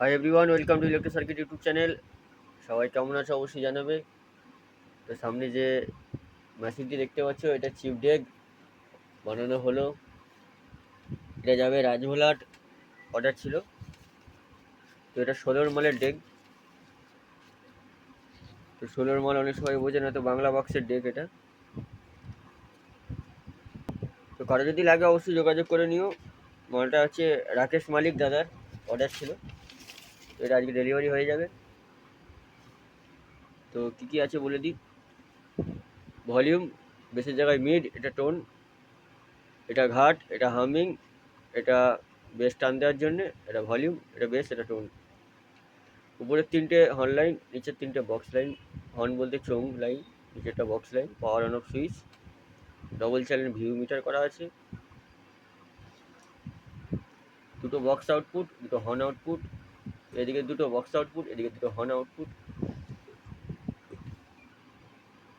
Hi everyone welcome to electric circuit YouTube channel সবাই কেমন আছে অবশ্যই জানাবে। তো সামনে যে মেশিনটি দেখতে পাচ্ছ, এটা চিপ ডেক বানানো হলো। এটা যাবে রাজভোলাট অর্ডার ছিল। তো এটা ষোলোর মালের ডেক তো ষোলোর মাল অনেক সবাই বোঝে না, তো বাংলা বক্সের ডেক এটা। কারও যদি লাগে অবশ্যই যোগাযোগ করে নিও। মালটা হচ্ছে রাকেশ মালিক দাদার অর্ডার ছিল। এটা আজকে ডেলিভারি হয়ে যাবে। তো কী কী আছে বলে দিই? ভলিউম বেশি জায়গায় মিড এটা টোন এটা ঘাট, এটা হামিং এটা বেস টান দেওয়ার জন্যে, এটা ভলিউম এটা বেস এটা টোন উপরের তিনটে হর্ন লাইন নিচের তিনটে বক্স লাইন হর্ন বলতে চোং লাইন নিচেরটা box line power on off switch double channel view meter করা আছে। দুটো বক্স আউটপুট দুটো হর্ন আউটপুট এদিকে দুটো বক্স আউটপুট এদিকে দুটো হর্ন আউটপুট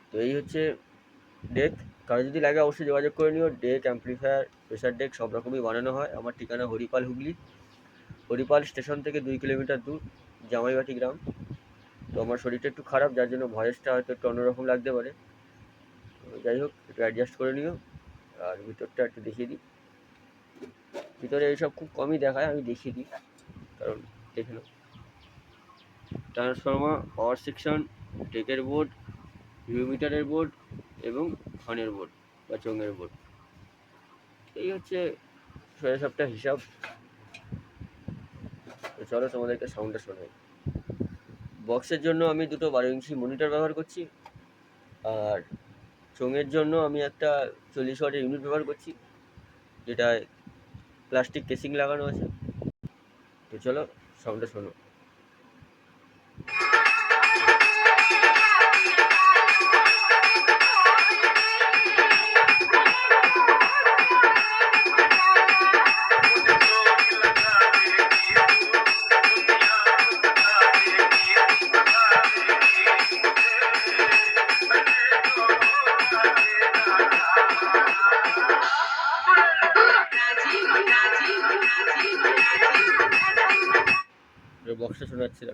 তো এই হচ্ছে ডেক কারও যদি লাগে অবশ্যই যোগাযোগ করে নিও। ডেক অ্যাম্পলিফায়ার প্রেশার ডেক সব রকমই বানানো হয়। আমার ঠিকানা হরিপাল হুগলি। হরিপাল স্টেশন থেকে দুই কিলোমিটার দূর, জামাইবাটি গ্রাম। তো আমার শরীরটা একটু খারাপ, যার জন্য ভয়েসটা হয়তো একটু অন্যরকম লাগতে পারে। যাই হোক, একটু অ্যাডজাস্ট করে নিও। আর ভিতরটা একটু দেখিয়ে দিই। ভিতরে এইসব খুব কমই দেখায়, আমি দেখিয়ে দিই। কারণ দেখে নাও। ট্রান্সফর্মার পাওয়ার সেকশন টেকের বোর্ড ভিউমিটারের বোর্ড এবং হর্নের বোর্ড বা চোঙের বোর্ড এই হচ্ছে সোজা সবটা হিসাব। তো চলো তোমাদেরকে সাউন্ডটা শোনাই। বক্সের জন্য আমি দুটো বারো ইঞ্চি মনিটর ব্যবহার করছি। আর চোঙের জন্য আমি একটা চল্লিশ ওয়াটের ইউনিট ব্যবহার করছি যেটা প্লাস্টিক কেসিং লাগানো আছে। তো চলো সাউন্ডটা শোনো। বক্সটা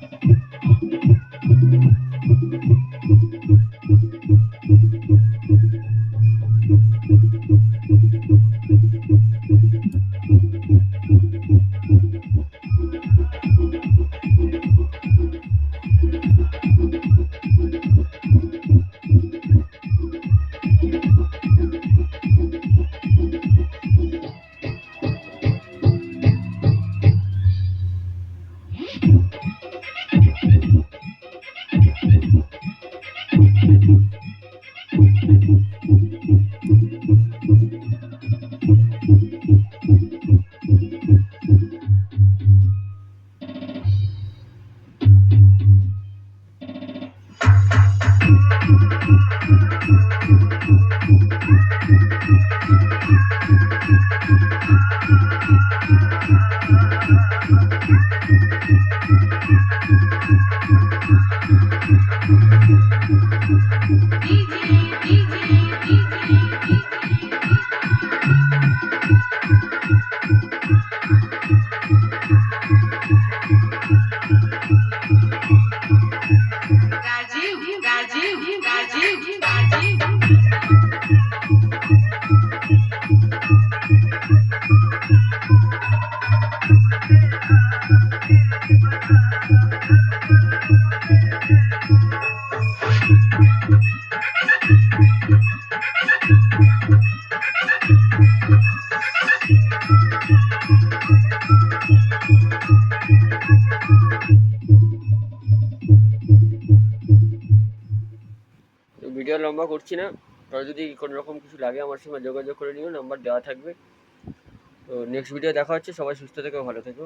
DJ, DJ, DJ, DJ. শোনাচ্ছি লম্বা করছি না। তবে যদি কোনো রকম কিছু লাগে আমার সঙ্গে যোগাযোগ করে নিও নাম্বার দেওয়া থাকবে। তো নেক্সট ভিডিও দেখা হচ্ছে, সবাই সুস্থ থেকো, ভালো থেকো।